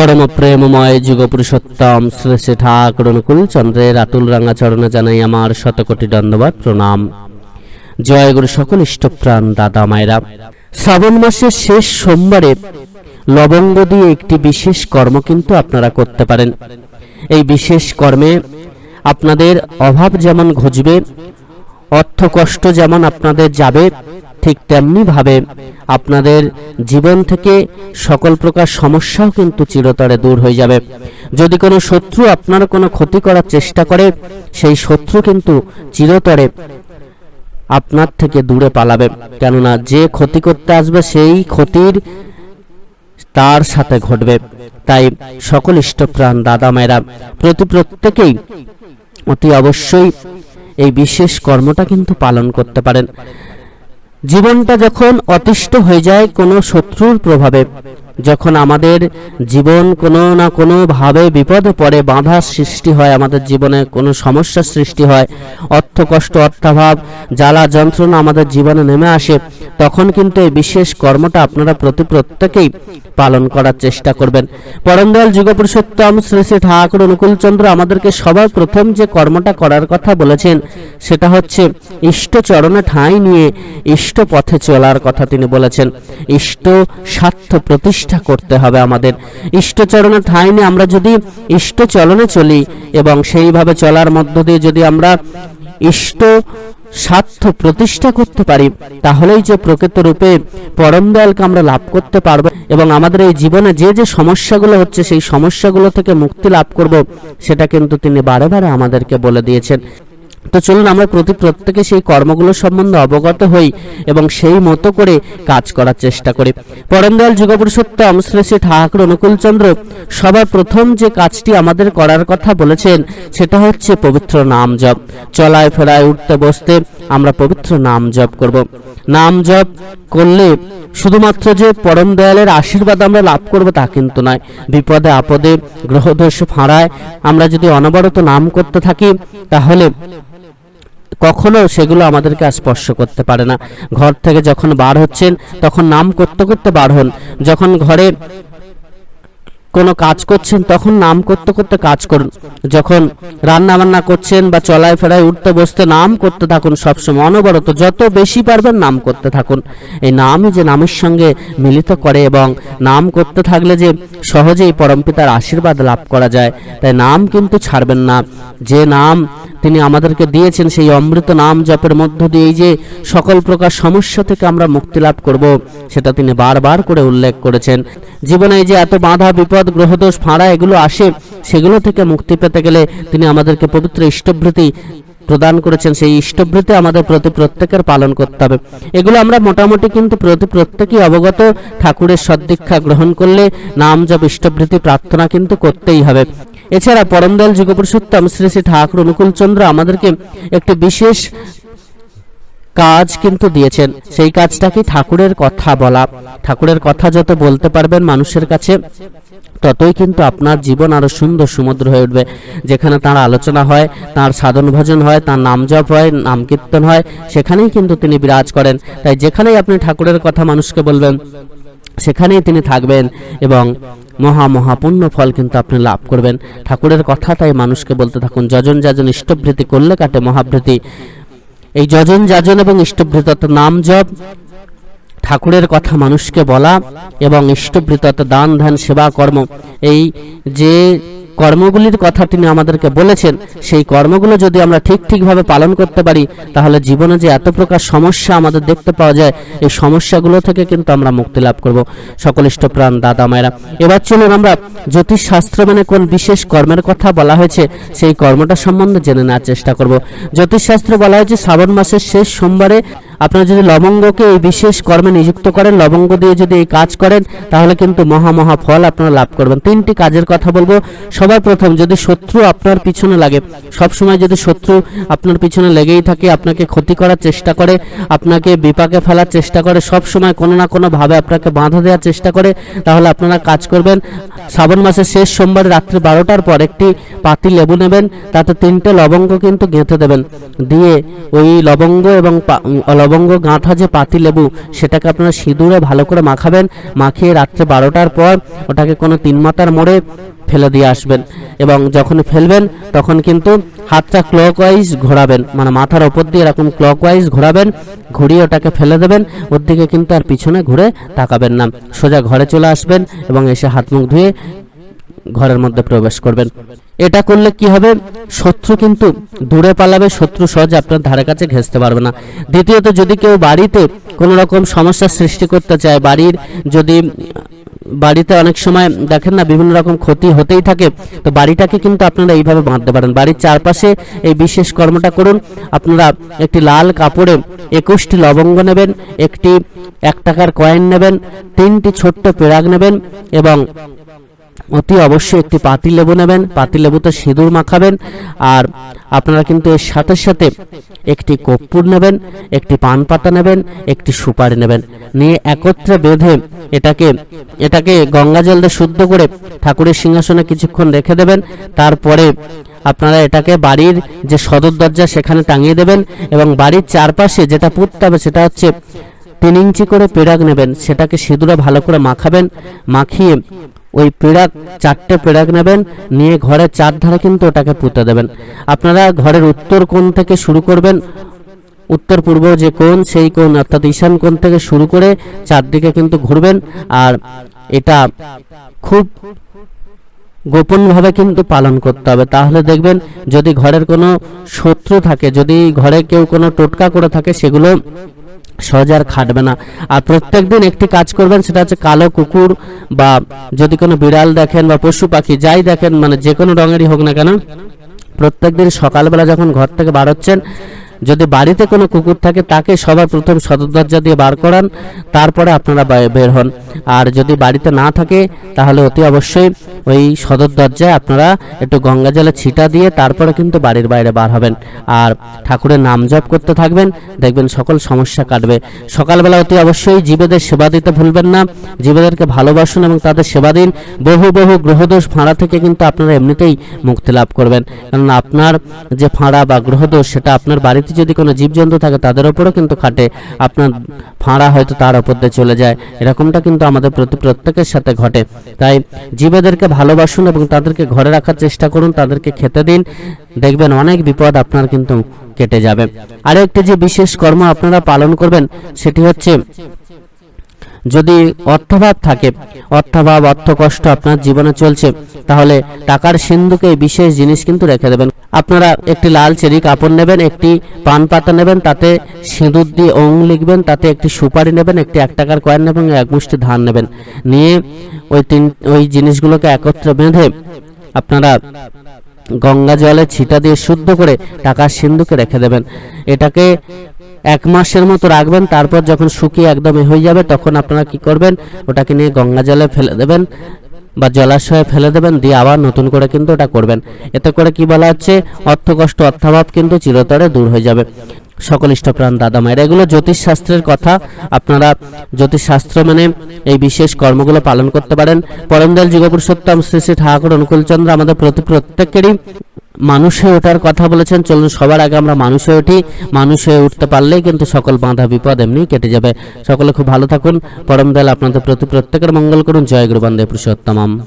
পরম প্রেমময় যুগ পুরুষোত্তম শ্রী শ্রী ঠাকুর অনুকূল চন্দ্রের আতুল রাঙা চরণে জানাই আমার শতকোটি দণ্ডবাদ প্রণাম। জয় গুরু সকল ইষ্টপ্রাণ দাদা মায়েরা। শ্রাবণ মাসের শেষ সোমবারে লবঙ্গ দিয়ে একটি বিশেষ কর্ম কিন্তু আপনারা করতে পারেন। এই বিশেষ কর্মে আপনাদের অভাব যেমন ঘুচবে অর্থ কষ্ট যেমন আপনাদের যাবে ঠিক তেমনি ভাবে আপনাদের জীবন থেকে সকল প্রকার সমস্যাও কিন্তু চিরতরে দূর হয়ে যাবে। যদি কোনো শত্রু আপনার কোনো ক্ষতি করার চেষ্টা করে, সেই শত্রু কিন্তু চিরতরে আপনার থেকে দূরে পালাবে। কেননা যে ক্ষতি করতে আসবে, সেই ক্ষতির তার সাথে ঘটবে। তাই সকল ইষ্টপ্রাণ দাদা মায়েরা, প্রতি প্রত্যেকেই অতি অবশ্যই এই বিশেষ কর্মটা কিন্তু পালন করতে পারেন। জীবনটা যখন অতিষ্ঠ হয়ে যায় কোনো শত্রুর প্রভাবে। যখন আমাদের জীবন কোনো না কোনো ভাবে বিপদে পড়ে বাধার সৃষ্টি হয়, আমাদের জীবনে কোনো সমস্যার সৃষ্টি হয়, অর্থ কষ্ট, অর্থাভাব, জ্বালা, যন্ত্রণা আমাদের জীবনে নেমে আসে, তখন কিন্তু এই বিশেষ কর্মটা আপনারা প্রতি প্রত্যেকেই পালন করার চেষ্টা করবেন। পরমদয়াল যুগপুরুষোত্তম শ্রী শ্রী ঠাকুর অনুকূলচন্দ্র আমাদেরকে সবার প্রথম যে কর্মটা করার কথা বলেছেন, সেটা হচ্ছে ইষ্ট চরণে ঠাঁই নিয়ে ইষ্ট পথে চলার কথা তিনি বলেছেন। ইষ্ট স্বার্থ প্রতিষ্ঠা করতে হবে আমাদের। ইষ্টচরণে ঠাঁই নিয়ে আমরা যদি ইষ্ট চলনে চলি এবং সেইভাবে চলার মধ্য দিয়ে যদি আমরা ইষ্ট স্বার্থ প্রতিষ্ঠা করতে পারি, তাহলেই যে প্রকৃত রূপে পরম দয়ালকে আমরা লাভ করতে পারব এবং আমাদের এই জীবনে যে যে সমস্যাগুলো হচ্ছে, সেই সমস্যাগুলো থেকে মুক্তি লাভ করব, সেটা কিন্তু তিনি বারে বারে আমাদেরকে বলে দিয়েছেন। তো চলুন আমরা প্রতি প্রত্যেকে সেই কর্মগুলো সম্বন্ধে অবগত হই এবং সেই মতো করে কাজ করার চেষ্টা করি। পরমদয়াল যুগপুরুষোত্তম শ্রী শ্রী ঠাকুর অনুকূলচন্দ্র সবার প্রথম যে কাজটি আমাদের করার কথা বলেছেন, সেটা হচ্ছে পবিত্র নাম জপ। চলায় ফেরায় উঠতে বসতে আমরা পবিত্র নাম জপ করব। নাম জপ করলে শুধুমাত্র যে পরম দয়ালের আশীর্বাদ আমরা লাভ করব তা কিন্তু নয়। বিপদে আপদে, গ্রহদোষ ফাঁড়ায় আমরা যদি অনবরত নাম করতে থাকি, তাহলে কখনো সেগুলো আমাদেরকে স্পর্শ করতে পারে না। ঘর থেকে যখন বার হচ্ছেন, তখন নাম করতে করতে বার হন। যখন ঘরে কোনো কাজ করছেন, তখন নাম করতে করতে কাজ করুন। যখন রান্না বান্না করছেন বা চলায় ফেরায় উঠতে বসতে নাম করতে থাকুন সবসময়। অনবরত যত বেশি পারবেন নাম করতে থাকুন। এই নামই যে নামের সঙ্গে মিলিত করে এবং নাম করতে থাকলে যে সহজেই পরমপিতার আশীর্বাদ লাভ করা যায়, তাই নাম কিন্তু ছাড়বেন না। যে নাম তিনি আমাদেরকে দিয়েছেন সেই অমৃত নাম জপের মধ্য দিয়ে। যে সকল প্রকার সমস্যা থেকে আমরা মুক্তি লাভ করব, সেটা তিনি বারবার করে উল্লেখ করেছেন। জীবনে যে এত বাধা, বিপদ, গ্রহদোষ, ফাঁড়া এগুলো আসে, সেগুলো থেকে মুক্তি পেতে গেলে তিনি আমাদেরকে পবিত্র ইষ্টভৃতি প্রদান করেছেন। সেই ইষ্টভৃতি আমাদের প্রতি প্রত্যেকের পালন করতে হবে। এগুলো আমরা মোটামুটি কিন্তু প্রতি প্রত্যেকেই অবগত, ঠাকুরের সদ্দীক্ষা গ্রহণ করলে নাম জপ, ইষ্টভৃতি প্রার্থনা কিন্তু করতেই হবে। এছাড়া পরমদয়াল যুগপুরুষোত্তম শ্রী শ্রী ঠাকুর অনুকূলচন্দ্র আমাদেরকে একটি বিশেষ কাজ কিন্তু দিয়েছেন। সেই কাজটা কি ঠাকুরের কথা বলা। ঠাকুরের কথা যত বলতে পারবেন মানুষের কাছে, ততই কিন্তু আপনার জীবন আরও সুন্দর সমুদ্র হয়ে উঠবে। যেখানে তার আলোচনা হয়, তার সাধন ভজন হয়, তার নাম জপ হয়, নাম কীর্তন হয়, সেখানেই কিন্তু তিনি বিরাজ করেন। তাই যেখানেই আপনি ঠাকুরের কথা মানুষকে বলবেন, সেখানেই তিনি থাকবেন এবং মহা মহাপূর্ণ ফল কিন্তু আপনি লাভ করবেন। ঠাকুরের কথা তাই মানুষকে বলতে থাকুন, যজন যাজন ইষ্টভৃতি করলে কাটে মহাভৃতি। এই যজন যাজন এবং ইষ্টভৃত নাম জপ, ঠাকুরের কথা মানুষকে বলা এবং ইষ্টভৃত দান, ধ্যান, সেবা, কর্ম, এই যে কর্মগুলির কথা তিনি আমাদেরকে বলেছেন, সেই কর্মগুলো যদি আমরা ঠিক ঠিকভাবে পালন করতে পারি, তাহলে জীবনে যে এত প্রকার সমস্যা আমাদের দেখতে পাওয়া যায়, এই সমস্যাগুলো থেকে কিন্তু আমরা মুক্তি লাভ করব। সকল প্রাণ, দাদা, মায়েরা। এবার চলুন আমরা জ্যোতিষ শাস্ত্র মানে কোন বিশেষ কর্মের কথা বলা হয়েছে, সেই কর্মটা সম্বন্ধে জেনে নেওয়ার চেষ্টা করব। জ্যোতিষ শাস্ত্রে বলা হয়েছে, শ্রাবণ মাসের শেষ সোমবারে আপনারা যদি লবঙ্গকে এই বিশেষ কর্মে নিযুক্ত করেন, লবঙ্গ দিয়ে যদি এই কাজ করেন, তাহলে কিন্তু মহা মহা ফল আপনারা লাভ করবেন। তিনটি কাজের কথা বলব। সবার প্রথম, যদি শত্রু আপনার পিছনে লাগে সব সময় যদি শত্রু আপনার পিছনে লেগেই থাকে, আপনাকে ক্ষতি করার চেষ্টা করে, আপনাকে বিপাকে ফেলার চেষ্টা করে সব সময় কোনো না কোনো ভাবে আপনাকে বাধা দেওয়ার চেষ্টা করে, তাহলে আপনারা কাজ করবেন। শ্রাবণ মাসের শেষ সোমবার রাত্রি বারোটার পর একটি পাতি লেবু নেবেন, তাতে তিনটে লবঙ্গ কিন্তু গেঁথে দেবেন। দিয়ে ওই লবঙ্গ এবং লবঙ্গ, গাঁথা যে পাতি লেবু, সেটাকে আপনারা সিঁদুরে ভালো করে মাখাবেন। মাখিয়ে রাত্রে বারোটার পর ওটাকে কোনো তিন মাথার মোড়ে ফেলে দিয়ে আসবেন। এবং যখন ফেলবেন, তখন কিন্তু হাতটা ক্লকওয়াইজ ঘোরাবেন। মানে মাথার ওপর দিয়ে এরকম ক্লকওয়াইজ ঘোরাবেন, ঘুরিয়ে ওটাকে ফেলে দেবেন। ওর দিকে কিন্তু আর পিছনে ঘুরে তাকাবেন না। সোজা ঘরে চলে আসবেন এবং এসে হাত মুখ ধুয়ে ঘরের মধ্যে প্রবেশ করবেন। এটা করলে কি হবে? শত্রু কিন্তু দূরে পালাবে, শত্রু সহজে আপনার ধারে কাছে ঘেঁচতে পারবে না। দ্বিতীয়ত, যদি কেউ বাড়িতে কোনো রকম সমস্যার সৃষ্টি করতে চায়, বাড়ির যদি, বাড়িতে অনেক সময় দেখেন না, বিভিন্ন রকম ক্ষতি হতেই থাকে, তো বাড়িটাকে কিন্তু আপনারা এইভাবে বাঁধতে পারেন। বাড়ির চারপাশে এই বিশেষ কর্মটা করুন। আপনারা একটি লাল কাপড়ে একুশটি লবঙ্গ নেবেন, একটি এক টাকার কয়েন নেবেন, তিনটি ছোট্ট পেরাগ নেবেন এবং অতি অবশ্যই একটি পাতি লেবু নেবেন। পাতি লেবুতে সিঁদুর মাখাবেন। আর আপনারা কিন্তু এর সাথে সাথে একটি কর্পূর নেবেন, একটি পান পাতা নেবেন, একটি সুপারি নেবেন। নিয়ে একত্রে বেঁধে এটাকে এটাকে গঙ্গা জল দিয়ে শুদ্ধ করে ঠাকুরের সিংহাসনে কিছুক্ষণ রেখে দেবেন। তারপরে আপনারা এটাকে বাড়ির যে সদর দরজা, সেখানে টাঙিয়ে দেবেন এবং বাড়ির চারপাশে যেটা পুঁততে হবে, সেটা হচ্ছে তিন ইঞ্চি করে পেড়াক নেবেন। সেটাকে সিঁদুরে ভালো করে মাখাবেন। মাখিয়ে ওই পেড়াক, চারটে পেড়াক নেবেন, নিয়ে ঘরের চার ধারে কিন্তু ওটাকে পুঁতে দেবেন। আপনারা ঘরের উত্তর কোণ থেকে শুরু করবেন, উত্তর পূর্ব যে কোণ, সেই কোণ, অর্থাৎ ঈশান কোণ থেকে শুরু করে চারদিকে কিন্তু ঘুরবেন। আর এটা খুব গোপনভাবে কিন্তু পালন করতে হবে। তাহলে দেখবেন যদি ঘরের কোনো শত্রু থাকে, যদি ঘরে কেউ কোনো টোটকা করে থাকে, সেগুলো সহজে আর খাটবে না। আর প্রত্যেক দিন একটি কাজ করবেন, সেটা হচ্ছে কালো কুকুর বা যদি কোনো বিড়াল দেখেন বা পশু পাখি যাই দেখেন মানে যে কোনো রঙেরই হোক না কেন, প্রত্যেক দিন সকালবেলা যখন ঘর থেকে বার হচ্ছেন যদি বাড়িতে কোনো কুকুর থাকে, তাকে সবার প্রথম সদর দরজা দিয়ে বার করান, তারপরে আপনারা বের হন। আর যদি বাড়িতে না থাকে, তাহলে অতি অবশ্যই ওই সদর দরজায় আপনারা একটু গঙ্গা জলে ছিটা দিয়ে তারপরে কিন্তু বাড়ির বাইরে বার হবেন। আর ঠাকুরের নাম জপ করতে থাকবেন, দেখবেন সকল সমস্যা কাটবে। সকালবেলা অতি অবশ্যই জীবেদের সেবা দিতে ভুলবেন না। জীবেদেরকে ভালোবাসুন এবং তাদের সেবা দিন। বহু বহু গ্রহদোষ ফাঁড়া থেকে কিন্তু আপনারা এমনিতেই মুক্তি লাভ করবেন। কারণ আপনার যে ফাঁড়া বা গ্রহদোষ, সেটা আপনার বাড়িতে যদি কোনো জীবজন্তু থাকে, তাদের ওপরও কিন্তু খাটে। আপনার ফাঁড়া হয়তো তার ওপর দিয়ে চলে যায়। এরকমটা কিন্তু আমাদের প্রতি প্রত্যেকের সাথে ঘটে। তাই জীবেদেরকে ভালোবাসুন এবং তাদেরকে ঘরে রাখার চেষ্টা করুন, তাদেরকে খেতে দিন। দেখবেন অনেক বিপদ আপনার কিন্তু কেটে যাবে। আরও একটি যে বিশেষ কর্ম আপনারা পালন করবেন, সেটি হচ্ছে যদি অর্থাভাব থাকে, অর্থাভাব অর্থ কষ্ট আপনার জীবনে চলছে, তাহলে টাকার সিন্ধুকে বিশেষ জিনিস কিন্তু রেখে দেবেন। আপনারা একটি লাল চেরি কাপড় নেবেন, একটি পান পাতা নেবেন, তাতে সিঁদুর দিয়ে ওং লিখবেন, তাতে একটি সুপারি নেবেন, একটি এক টাকার কয়েন নেবেন, এক মুষ্টি ধান নেবেন। নিয়ে ওই তিন, ওই জিনিসগুলোকে একত্রে বেঁধে আপনারা গঙ্গা জলে ছিটা দিয়ে শুদ্ধ করে টাকার সিন্ধুকে রেখে দেবেন। এটাকে এক মাসের মতো রাখবেন, তারপর যখন শুকিয়ে একদম হয়ে যাবে, তখন আপনারা কি করবেন? ওটাকে নিয়ে গঙ্গা জলে ফেলে দেবেন। বা জলাশয়ে ফেলে দেবেন, দিয়ে আবার নতুন করে কিন্তু ওটা করবেন। এতে করে কি বলা হচ্ছে অর্থকষ্ট অর্থাভাব কিন্তু চিরতরে দূর হয়ে যাবে। সকল ইষ্টপ্রাণ দাদা মায়ের, এগুলো জ্যোতিষশাস্ত্রের কথা। আপনারা জ্যোতিষশাস্ত্র মানে এই বিশেষ কর্মগুলো পালন করতে পারেন। পরমদয়াল যুগপুরুষোত্তম শ্রী শ্রী ঠাকুর অনুকূলচন্দ্র, আমাদের প্রতি প্রত্যেকেরই মানুষ ওঠার কথা বলেছেন, চলুন সবার আগে আমরা মানুষে উঠি। মানুষ হয়ে উঠতে পারলেই কিন্তু সকল বাঁধা বিপদ এমনি কেটে যাবে। সকলে খুব ভালো থাকুন। পরম দয়াল আপনাদের প্রতি প্রত্যেকের মঙ্গল করুন। জয় গুরু বান্ধব পুরুষোত্তম